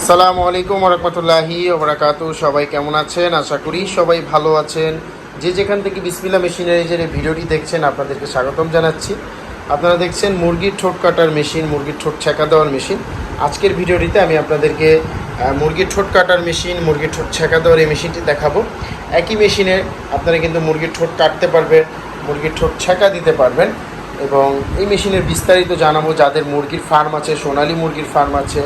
আসসালামু আলাইকুম রহমতুল্লাহি ওবরাকাতু। সবাই কেমন আছেন? আশা করি সবাই ভালো আছেন। যে যেখান থেকে বিসমিল্লা মেশিনারিজের এই ভিডিওটি দেখছেন, আপনাদেরকে স্বাগতম জানাচ্ছি। আপনারা দেখছেন মুরগির ঠোঁট কাটার মেশিন, মুরগির ঠোঁট ছেঁকা দেওয়ার মেশিন। আজকের ভিডিওটিতে আমি আপনাদেরকে মুরগির ঠোঁট কাটার মেশিন, মুরগির ঠোঁট ছেঁকা দেওয়ার এই মেশিনটি দেখাবো। একই মেশিনে আপনারা কিন্তু মুরগির ঠোঁট কাটতে পারবেন, মুরগির ঠোঁট ছেঁকা দিতে পারবেন এবং এই মেশিনের বিস্তারিত জানাব। যাদের মুরগির ফার্ম আছে, সোনালী মুরগির ফার্ম আছে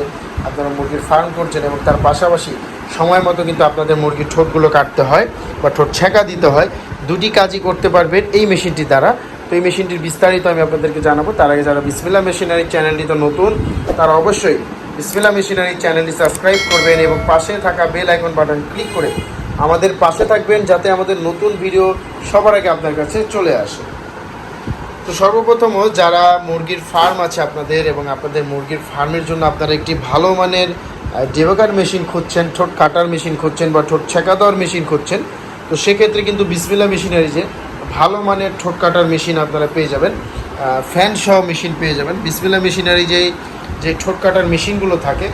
আপনারা মুরগির ফার্ম করছেন এবং তার পাশাপাশি সময় মতো কিন্তু আপনাদের মুরগির ঠোঁটগুলো কাটতে হয় বা ঠোঁট ছেঁকা দিতে হয়। দুটি কাজই করতে পারবেন এই মেশিনটি দ্বারা। তো এই মেশিনটির বিস্তারিত আমি আপনাদেরকে জানাব। তার আগে যারা বিসমিল্লা মেশিনারি চ্যানেলটি তো নতুন, তারা অবশ্যই বিসমিল্লা মেশিনারি চ্যানেলটি সাবস্ক্রাইব করবেন এবং পাশে থাকা বেল আইকন বাটন ক্লিক করে আমাদের পাশে থাকবেন যাতে আমাদের নতুন ভিডিও সবার আগে আপনার কাছে চলে আসে। তো সর্বপ্রথম যারা মুরগির ফার্ম আছে আপনাদের এবং আপনাদের মুরগির ফার্মের জন্য আপনারা একটি ভালো মানের ডেভোকার মেশিন খুঁজছেন, ঠোঁট কাটার মেশিন খুঁজছেন বা ঠোঁট ছেঁকা দেওয়ার মেশিন খুঁজছেন, তো সেক্ষেত্রে কিন্তু বিসমিল্লা মেশিনারি যে ভালো মানের ঠোঁট কাটার মেশিন আপনারা পেয়ে যাবেন ফ্যান সহ মেশিন পেয়ে যাবেন। বিসমিল্লা মেশিনারি যেই যে ঠোঁট কাটার মেশিনগুলো থাকে,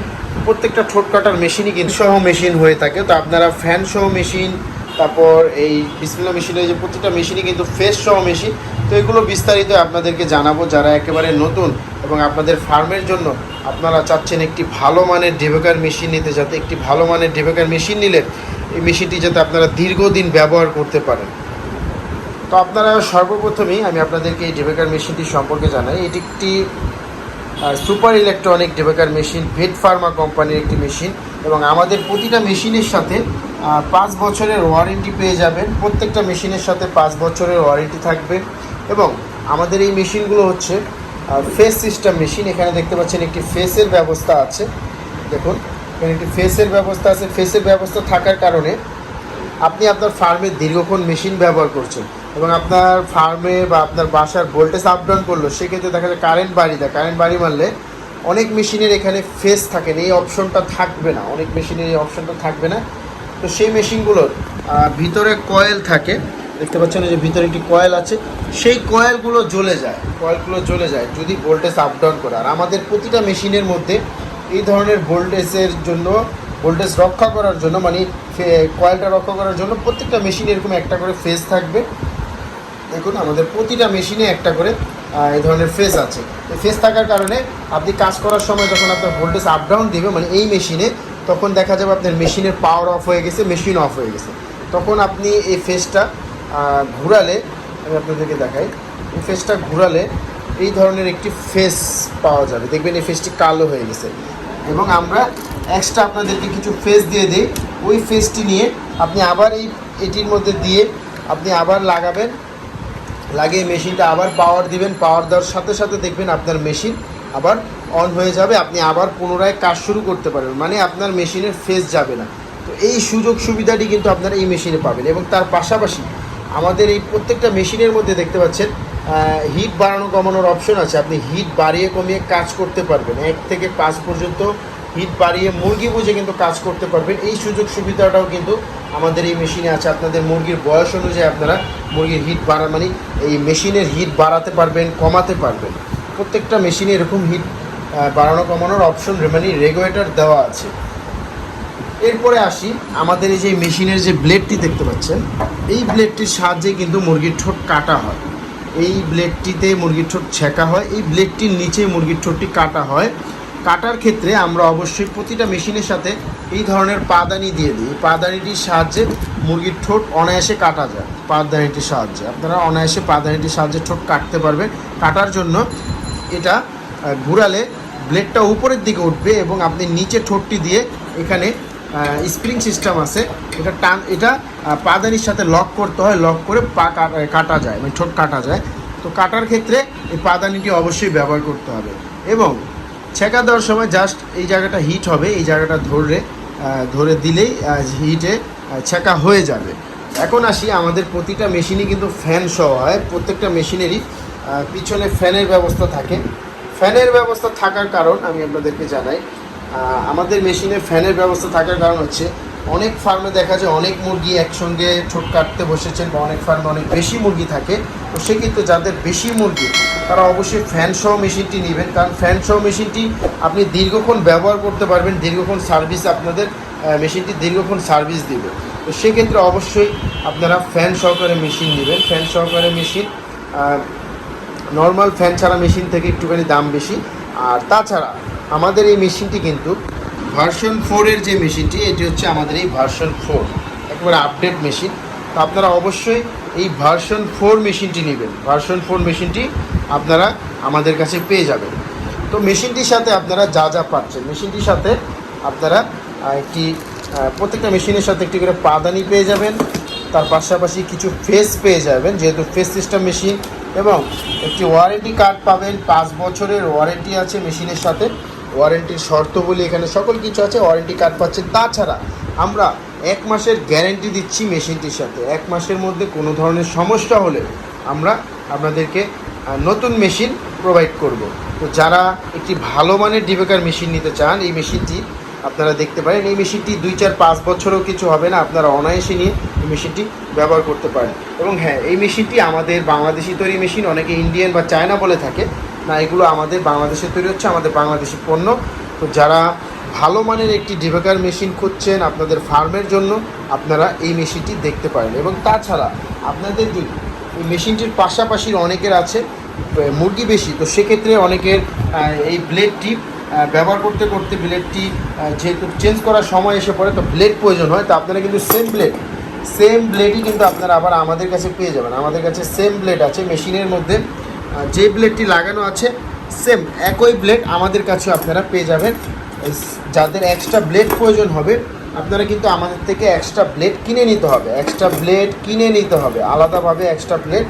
প্রত্যেকটা ঠোঁট কাটার মেশিনই কিন্তু সহ মেশিন হয়ে থাকে। তো আপনারা ফ্যান সহ মেশিন, তারপর এই বিসমিল্লা মেশিনের যে প্রতিটা মেশিনই কিন্তু ফেস সহ মেশিন তো এগুলো বিস্তারিত আপনাদেরকে জানাব যারা একেবারে নতুন এবং আপনাদের ফার্মের জন্য আপনারা চাচ্ছেন একটি ভালো মানের ডেভেকার মেশিন নিতে, যাতে একটি ভালো মানের ডেভেকার মেশিন নিলে এই মেশিনটি যাতে আপনারা দীর্ঘদিন ব্যবহার করতে পারেন। তো আপনারা সর্বপ্রথমেই আমি আপনাদেরকে এই ডেভেকার মেশিনটি সম্পর্কে জানাই। এটি একটি super electronic debeaker machine vet pharma কোম্পানির একটি মেশিন এবং আমাদের প্রতিটা মেশিনের সাথে পাঁচ বছরের ওয়ারেন্টি পেয়ে যাবেন। প্রত্যেকটা মেশিনের সাথে পাঁচ বছরের ওয়ারেন্টি থাকবে। এবং আমাদের এই মেশিনগুলো হচ্ছে ফেস সিস্টেম মেশিন এখানে দেখতে পাচ্ছেন একটি ফেসের ব্যবস্থা আছে। দেখুন, এখানে একটি ফেসের ব্যবস্থা আছে। ফেসের ব্যবস্থা থাকার কারণে আপনি আপনার ফার্মে দীর্ঘক্ষণ মেশিন ব্যবহার করছেন এবং আপনার ফার্মে বা আপনার বাসার ভোল্টেজ আপ ডাউন করল, সেক্ষেত্রে দেখা যায় কারেন্ট বাড়ি দেয়। কারেন্ট বাড়ি মারলে অনেক মেশিনের এখানে ফেস থাকে না, এই অপশনটা থাকবে না। অনেক মেশিনের এই অপশনটা থাকবে না। তো সেই মেশিনগুলোর ভিতরে কয়েল থাকে। দেখতে পাচ্ছেন যে ভিতরে একটি কয়েল আছে। সেই কয়েলগুলো জ্বলে যায়। কয়েলগুলো জ্বলে যায় যদি ভোল্টেজ আপ ডাউন করে। আর আমাদের প্রতিটা মেশিনের মধ্যে এই ধরনের ভোল্টেজের জন্য ভোল্টেজ রক্ষা করার জন্য মানে কয়েলটা রক্ষা করার জন্য প্রত্যেকটা মেশিনে এরকম একটা করে ফেজ থাকবে। দেখুন, আমাদের প্রতিটা মেশিনে একটা করে এই ধরনের ফেস আছে। ফেস থাকার কারণে আপনি কাজ করার সময় যখন আপনার ভোল্টেজ আপ ডাউন দেবে মানে এই মেশিনে তখন দেখা যাবে আপনার মেশিনের পাওয়ার অফ হয়ে গেছে মেশিন অফ হয়ে গেছে। তখন আপনি এই ফেসটা ঘুরালে, আমি আপনাদেরকে দেখাই, এই ফেসটা ঘুরালে এই ধরনের একটি ফেস পাওয়া যাবে। দেখবেন এই ফেসটি কালো হয়ে গেছে। এবং আমরা এক্সট্রা আপনাদেরকে কিছু ফেস দিয়ে দিই। ওই ফেসটি নিয়ে আপনি আবার এই এটির মধ্যে দিয়ে আপনি আবার লাগাবেন। লাগিয়ে মেশিনটা আবার পাওয়ার দিবেন। পাওয়ার দেওয়ার সাথে সাথে দেখবেন আপনার মেশিন আবার অন হয়ে যাবে। আপনি আবার পুনরায় কাজ শুরু করতে পারবেন। মানে আপনার মেশিনের ফেস যাবে না। তো এই সুযোগ সুবিধাটি কিন্তু আপনারা এই মেশিনে পাবেন। এবং তার পাশাপাশি আমাদের এই প্রত্যেকটা মেশিনের মধ্যে দেখতে পাচ্ছেন হিট বাড়ানো কমানোর অপশন আছে। আপনি হিট বাড়িয়ে কমিয়ে কাজ করতে পারবেন। এক থেকে পাঁচ পর্যন্ত হিট বাড়িয়ে মুরগি বুঝে কিন্তু কাজ করতে পারবেন। এই সুযোগ সুবিধাটাও কিন্তু আমাদের এই মেশিনে আছে। আপনাদের মুরগির বয়স অনুযায়ী আপনারা মুরগির হিট বাড়া মানে এই মেশিনের হিট বাড়াতে পারবেন, কমাতে পারবেন। প্রত্যেকটা মেশিনে এরকম হিট বাড়ানো কমানোর অপশন মানে রেগুলেটর দেওয়া আছে। এরপরে আসি আমাদের এই যে মেশিনের যে ব্লেডটি দেখতে পাচ্ছেন। এই ব্লেডটির সাহায্যে কিন্তু মুরগির ঠোঁট কাটা হয়। এই ব্লেডটিতে মুরগির ঠোঁট ছেঁকা হয়, এই ব্লেডটির নিচে মুরগির ঠোঁটটি কাটা হয়। কাটার ক্ষেত্রে আমরা অবশ্যই প্রতিটা মেশিনের সাথে এই ধরনের পাদানি দিয়ে দিই। পাদানিটির সাহায্যে মুরগির ঠোঁট অনায়াসে কাটা যায়, পাদানিটির সাহায্যে। আপনারা অনায়াসে পাদানিটির সাহায্যে ঠোঁট কাটতে পারবেন। কাটার জন্য এটা ঘুরালে ব্লেডটা উপরের দিকে উঠবে এবং আপনি নিচে ঠোঁটটি দিয়ে এখানে স্প্রিং সিস্টেম আছে। এটা টান, এটা পাদানির সাথে লক করতে হয় লক করে পা কাটা যায় মানে ঠোঁট কাটা যায়। তো কাটার ক্ষেত্রে এই পাদানিটি অবশ্যই ব্যবহার করতে হবে। এবং ছেঁকা দেওয়ার সময় জাস্ট এই জায়গাটা হিট হবে, এই জায়গাটা ধরে ধরে দিলেই হিটে ছেঁকা হয়ে যাবে। এখন আসি, আমাদের প্রতিটা মেশিনই কিন্তু ফ্যান সহ হয়। প্রত্যেকটা মেশিনেরই পিছনে ফ্যানের ব্যবস্থা থাকে। ফ্যানের ব্যবস্থা থাকার কারণ আমি আপনাদেরকে জানাই আমাদের মেশিনে ফ্যানের ব্যবস্থা থাকার কারণ হচ্ছে অনেক ফার্মে দেখা যায় অনেক মুরগি একসঙ্গে ঠোঁট কাটতে বসেছেন বা অনেক ফার্মে অনেক বেশি মুরগি থাকে। তো সেক্ষেত্রে যাদের বেশি মুরগি, তারা অবশ্যই ফ্যান সহ মেশিনটি নেবেন। কারণ ফ্যান সহ মেশিনটি আপনি দীর্ঘক্ষণ ব্যবহার করতে পারবেন, দীর্ঘক্ষণ সার্ভিস আপনাদের মেশিনটি দীর্ঘক্ষণ সার্ভিস দেবে। তো সেক্ষেত্রে অবশ্যই আপনারা ফ্যান সহকারে মেশিন নেবেন। ফ্যান সহকারে মেশিন নর্মাল ফ্যান ছাড়া মেশিন থেকে একটুখানি দাম বেশি। আর তাছাড়া আমাদের এই মেশিনটি কিন্তু ভার্সন ফোরের যে মেশিনটি, এটি হচ্ছে আমাদের এই ভার্সন ফোর একেবারে আপডেট মেশিন তো আপনারা অবশ্যই এই ভার্সন ফোর মেশিনটি নেবেন। ভার্সন ফোর মেশিনটি আপনারা আমাদের কাছে পেয়ে যাবেন। তো মেশিনটির সাথে আপনারা যা যা পাচ্ছেন, মেশিনটির সাথে আপনারা একটি প্রত্যেকটা মেশিনের সাথে একটি করে পাদানি পেয়ে যাবেন। তার পাশাপাশি কিছু ফেস পেয়ে যাবেন, যেহেতু ফেস সিস্টেম মেশিন এবং একটি ওয়ারেন্টি কার্ড পাবেন। পাঁচ বছরের ওয়ারেন্টি আছে মেশিনের সাথে। ওয়ারেন্টির শর্তগুলি এখানে সকল কিছু আছে, ওয়ারেন্টি কার্ড পাচ্ছেন। তাছাড়া আমরা এক মাসের গ্যারেন্টি দিচ্ছি মেশিনটির সাথে। এক মাসের মধ্যে কোনো ধরনের সমস্যা হলে আমরা আপনাদেরকে নতুন মেশিন প্রোভাইড করব। তো যারা একটি ভালো মানের ডিবেকার মেশিন নিতে চান, এই মেশিনটি আপনারা দেখতে পারেন। এই মেশিনটি দুই, চার, পাঁচ বছরও কিছু হবে না, আপনারা অনায়াসে নিয়ে এই মেশিনটি ব্যবহার করতে পারেন। এবং হ্যাঁ এই মেশিনটি আমাদের বাংলাদেশি তৈরি মেশিন, অনেকে ইন্ডিয়ান বা চায়না বলে থাকে না, এগুলো আমাদের বাংলাদেশে তৈরি হচ্ছে, আমাদের বাংলাদেশি পণ্য। তো যারা ভালো মানের একটি ডিবেকার মেশিন খুঁজছেন আপনাদের ফার্মের জন্য, আপনারা এই মেশিনটি দেখতে পারেন। এবং তাছাড়া আপনাদের যদি এই মেশিনটির পাশাপাশি অনেকের আছে মুরগি বেশি, তো সেক্ষেত্রে অনেকের এই ব্লেডটি ব্যবহার করতে করতে ব্লেডটি যেহেতু চেঞ্জ করার সময় এসে পড়ে, তো ব্লেড প্রয়োজন হয়, তো আপনারা কিন্তু সেম ব্লেড, সেম ব্লেডই কিন্তু আপনারা আবার আমাদের কাছে পেয়ে যাবেন। আমাদের কাছে সেম ব্লেড আছে, মেশিনের মধ্যে। যে ব্লেডটি লাগানো আছে সেম একই ব্লেড আমাদের কাছে আপনারা পেয়ে যাবেন। যাদের এক্সট্রা ব্লেড প্রয়োজন হবে, আপনারা কিন্তু আমাদের থেকে এক্সট্রা ব্লেড কিনে নিতে হবে। এক্সট্রা ব্লেড কিনে নিতে হবে। আলাদাভাবে এক্সট্রা ব্লেড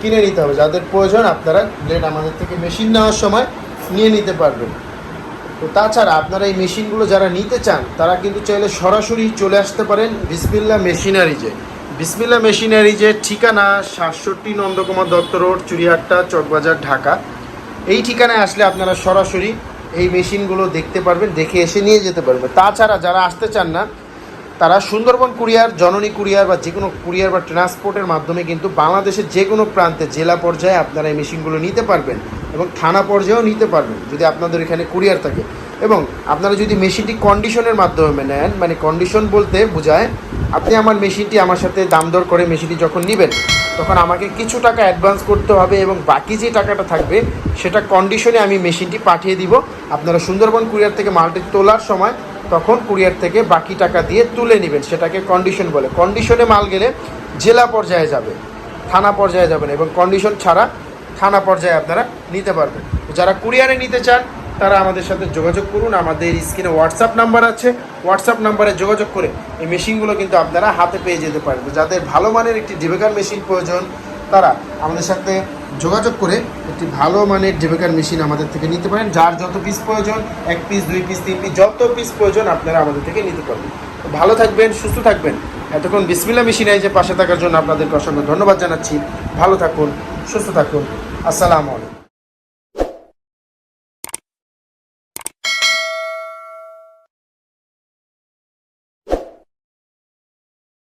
কিনে নিতে হবে। যাদের প্রয়োজন, আপনারা ব্লেড আমাদের থেকে মেশিন নেওয়ার সময় নিয়ে নিতে পারবেন। তো তাছাড়া আপনারা এই মেশিনগুলো যারা নিতে চান, তারা কিন্তু চাইলে সরাসরি চলে আসতে পারেন বিসমিল্লা মেশিনারিজে। বিসমিল্লা মেশিনারিজের ঠিকানা, সাতষট্টি নন্দকুমার দত্ত রোড, চুরিহাট্টা, চকবাজার, ঢাকা। এই ঠিকানায় আসলে আপনারা সরাসরি এই মেশিনগুলো দেখতে পারবেন, দেখে এসে নিয়ে যেতে পারবেন। তাছাড়া যারা আসতে চান না, তারা সুন্দরবন কুরিয়ার, জননী কুরিয়ার বা যে কোনো কুরিয়ার বা ট্রান্সপোর্টের মাধ্যমে কিন্তু বাংলাদেশের যে কোনো প্রান্তে, জেলা পর্যায়ে আপনারা এই মেশিনগুলো নিতে পারবেন এবং থানা পর্যায়েও নিতে পারবেন, যদি আপনাদের এখানে কুরিয়ার থাকে। এবং আপনারা যদি মেশিনটি কন্ডিশনের মাধ্যমে নেন মানে কন্ডিশন বলতে বোঝায়, আপনি আমার মেশিনটি আমার সাথে দাম দর করে মেশিনটি যখন নেবেন, তখন আমাকে কিছু টাকা অ্যাডভান্স করতে হবে এবং বাকি যে টাকাটা থাকবে, সেটা কন্ডিশনে আমি মেশিনটি পাঠিয়ে দিব। আপনারা সুন্দরবন কুরিয়ার থেকে মালটি তোলার সময় তখন কুরিয়ার থেকে বাকি টাকা দিয়ে তুলে নেবেন, সেটাকে কন্ডিশন বলে। কন্ডিশনে মাল গেলে জেলা পর্যায়ে যাবে, থানা পর্যায়ে যাবেন এবং কন্ডিশন ছাড়া থানা পর্যায়ে আপনারা নিতে পারবেন। যারা কুরিয়ারে নিতে চান তারা আমাদের সাথে যোগাযোগ করুন। আমাদের স্ক্রিনে হোয়াটসঅ্যাপ নাম্বার আছে। হোয়াটসঅ্যাপ নাম্বারে যোগাযোগ করে এই মেশিনগুলো কিন্তু আপনারা হাতে পেয়ে যেতে পারেন। যাদের ভালো মানের একটি ডিবেকার মেশিন প্রয়োজন, তারা আমাদের সাথে যোগাযোগ করে একটি ভালো মানের ডিবেকার মেশিন আমাদের থেকে নিতে পারেন। যার যত পিস প্রয়োজন, এক পিস দুই পিস তিন পিস যত পিস প্রয়োজন আপনারা আমাদের থেকে নিতে পারবেন। ভালো থাকবেন, সুস্থ থাকবেন। এতক্ষণ বিসমিল্লা মেশিনে যে পাশে থাকার জন্য আপনাদেরকে অসংখ্য ধন্যবাদ জানাচ্ছি। ভালো থাকুন, সুস্থ থাকুন। আসসালামু আলাইকুম।